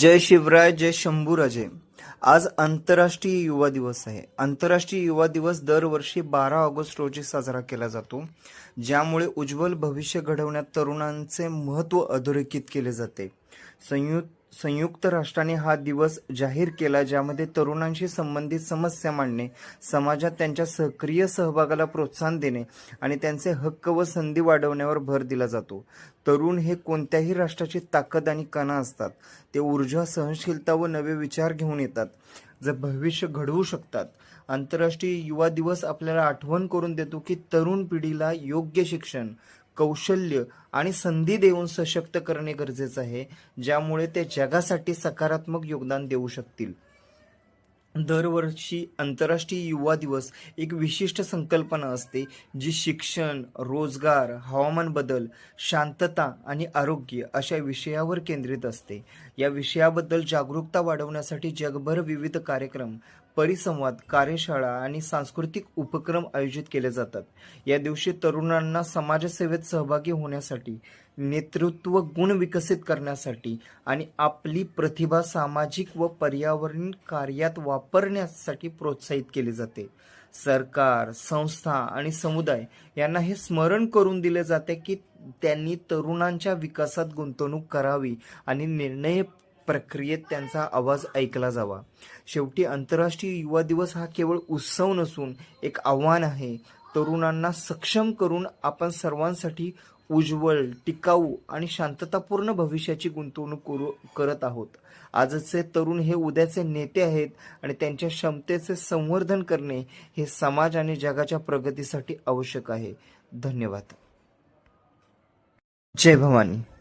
जय शिवराय जय शंभूराजे आज आंतरराष्ट्रीय युवा दिवस आहे. आंतरराष्ट्रीय युवा दिवस दरवर्षी बारा ऑगस्ट रोजी साजरा केला जातो ज्यामुळे उज्ज्वल भविष्य घडवण्यात तरुणांचे महत्त्व अधोरेखित केले जाते. संयुक्त संयुक्त राष्ट्राने हा दिवस जाहीर केला ज्यामध्ये तरुणांशी संबंधित समस्या मांडणे समाजात त्यांच्या सक्रिय सहभागाला प्रोत्साहन देणे आणि त्यांचे हक्क व संधी वाढवण्यावर भर दिला जातो. तरुण हे कोणत्याही राष्ट्राची ताकद आणि कणा असतात. ते ऊर्जा सहनशीलता व नवे विचार घेऊन येतात. जे भविष्य घडवू शकतात आंतरराष्ट्रीय युवा दिवस आपल्याला आठवण करून देतो की तरुण पिढीला योग्य शिक्षण कौशल्य आणि संधी देऊन सशक्त करणे गरजेचं आहे ज्यामुळे ते जगासाठी सकारात्मक योगदान देऊ शकतील. दरवर्षी आंतरराष्ट्रीय युवा दिवस एक विशिष्ट संकल्पना असते जी शिक्षण रोजगार हवामान बदल शांतता आणि आरोग्य अशा विषयावर केंद्रित असते. या विषयाबद्दल जागरूकता वाढवण्यासाठी जगभर विविध कार्यक्रम परिसंवाद कार्यशाळा आणि सांस्कृतिक उपक्रम आयोजित केले जातात. या दिवशी तरुणांना समाजसेवेत सहभागी होण्यासाठी नेतृत्व गुण विकसित करण्यासाठी आणि आपली प्रतिभा सामाजिक व पर्यावरण कार्यात वापरण्यासाठी प्रोत्साहित केले जाते. सरकार संस्था आणि समुदाय यांना हे स्मरण करून दिले जाते की त्यांनी तरुणांच्या विकासात गुंतवणूक करावी आणि निर्णय प्रक्रियेत त्यांचा आवाज ऐकला जावा. शेवटी आंतरराष्ट्रीय युवा दिवस हा केवळ उत्सव नसून एक आव्हान आहे. तरुणांना सक्षम करून आपण सर्वांसाठी उज्ज्वल टिकाऊ आणि शांततापूर्ण भविष्याची गुंतवणूक करू करत आहोत. आजचे तरुण हे उद्याचे नेते आहेत आणि त्यांच्या क्षमतेचे संवर्धन करणे हे समाज आणि जगाच्या प्रगतीसाठी आवश्यक आहे. धन्यवाद. जय भवानी.